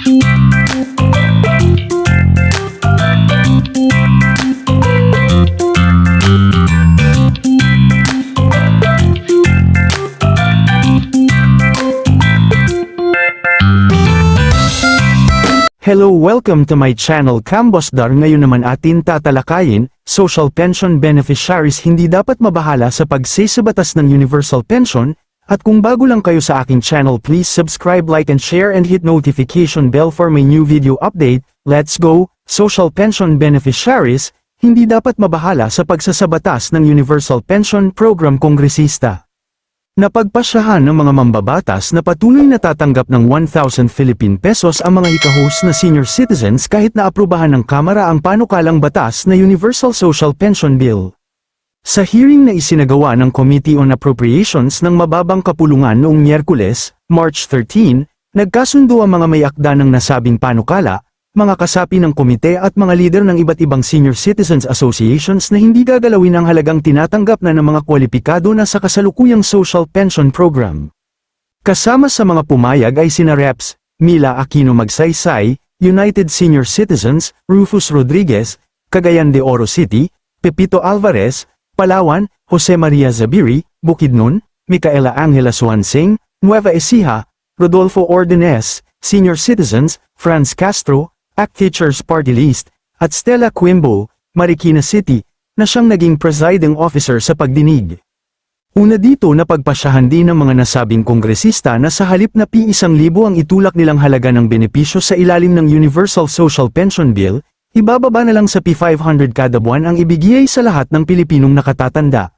Hello welcome to my channel Cambosdar ngayon naman atin tatalakayin, social pension beneficiaries. Hindi dapat mabahala sa pagsisabatas ng universal pension, at kung bago lang kayo sa aking channel please subscribe like and share and hit notification bell for my new video update, let's go, social pension beneficiaries, hindi dapat mabahala sa pagsasabatas ng universal pension program kongresista. Napagpasyahan ng mga mambabatas na patuloy na tatanggap ng 1,000 Philippine pesos ang mga ikahus na senior citizens kahit na aprubahan ng Kamara ang panukalang batas na Universal Social Pension Bill. Sa hearing na isinagawa ng Committee on Appropriations ng mababang kapulungan noong Miyerkules, March 13, nagkasundo ang mga may akda ng nasabing panukala, mga kasapi ng komite at mga lider ng iba't ibang senior citizens associations na hindi gagalawin ang halagang tinatanggap na ng mga kwalipikado na sa kasalukuyang social pension program. Kasama sa mga pumayag ay sina Reps, Mila Aquino Magsaysay, United Senior Citizens, Rufus Rodriguez, Cagayan de Oro City, Pepito Alvarez, Palawan, Jose Maria Zabiri, Bukidnon, Micaela Angela Suansing, Nueva Ecija, Rodolfo Ordenes, Senior Citizens, Franz Castro, ACT Teachers Party List, at Stella Quimbo, Marikina City, na siyang naging presiding officer sa pagdinig. Una dito na pagpasyahan din ng mga nasabing kongresista na sa halip na pi-isang libo ang itulak nilang halaga ng benepisyo sa ilalim ng Universal Social Pension Bill, ibababa na lang sa P500 kada buwan ang ibigay sa lahat ng Pilipinong nakatatanda.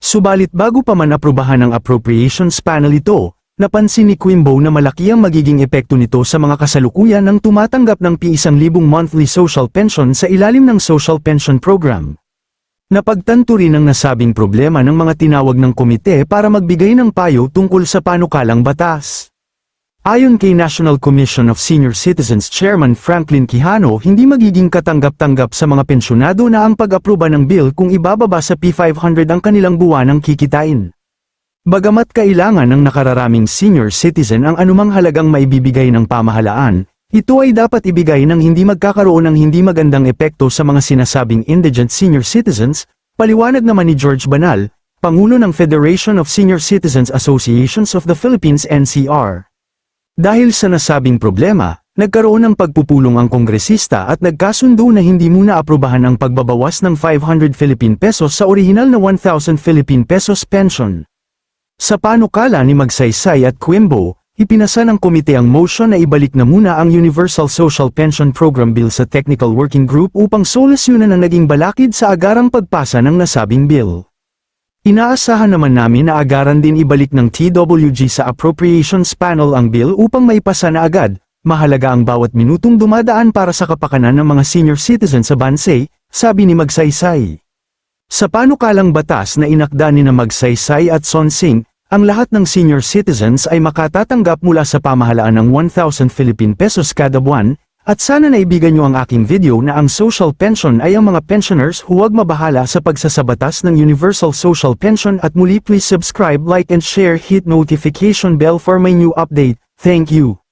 Subalit bago pa man aprubahan ng Appropriations Panel ito, napansin ni Quimbo na malaki ang magiging epekto nito sa mga kasalukuyan ng tumatanggap ng P1,000 monthly social pension sa ilalim ng Social Pension Program. Napagtanto rin ang nasabing problema ng mga tinawag ng komite para magbigay ng payo tungkol sa panukalang batas. Ayon kay National Commission of Senior Citizens Chairman Franklin Quijano hindi magiging katanggap-tanggap sa mga pensyonado na ang pag-aproba ng bill kung ibababa sa P500 ang kanilang buwanang kikitain. Bagamat kailangan ng nakararaming senior citizen ang anumang halagang maibibigay ng pamahalaan, ito ay dapat ibigay ng hindi magkakaroon ng hindi magandang epekto sa mga sinasabing indigent senior citizens, paliwanag naman ni George Banal, Pangulo ng Federation of Senior Citizens Associations of the Philippines NCR. Dahil sa nasabing problema, nagkaroon ng pagpupulong ang kongresista at nagkasundo na hindi muna aprubahan ang pagbabawas ng 500 Philippine pesos sa orihinal na 1,000 Philippine pesos pension. Sa panukala ni Magsaysay at Quimbo, ipinasa ng komite ang motion na ibalik na muna ang Universal Social Pension Program Bill sa Technical Working Group upang solusyonan ang naging balakid sa agarang pagpasa ng nasabing bill. Inaasahan naman namin na agaran din ibalik ng TWG sa Appropriations Panel ang bill upang maipasa na agad, mahalaga ang bawat minutong dumadaan para sa kapakanan ng mga senior citizens sa Bansay, sabi ni Magsaysay. Sa panukalang batas na inakda ni na Magsaysay at Sonsing, ang lahat ng senior citizens ay makatatanggap mula sa pamahalaan ng 1,000 Philippine pesos kada buwan, at sana naibigan nyo ang aking video na ang social pension ay ang mga pensioners huwag mabahala sa pagsasabatas ng Universal Social Pension at muli please subscribe like and share hit notification bell for my new update, thank you.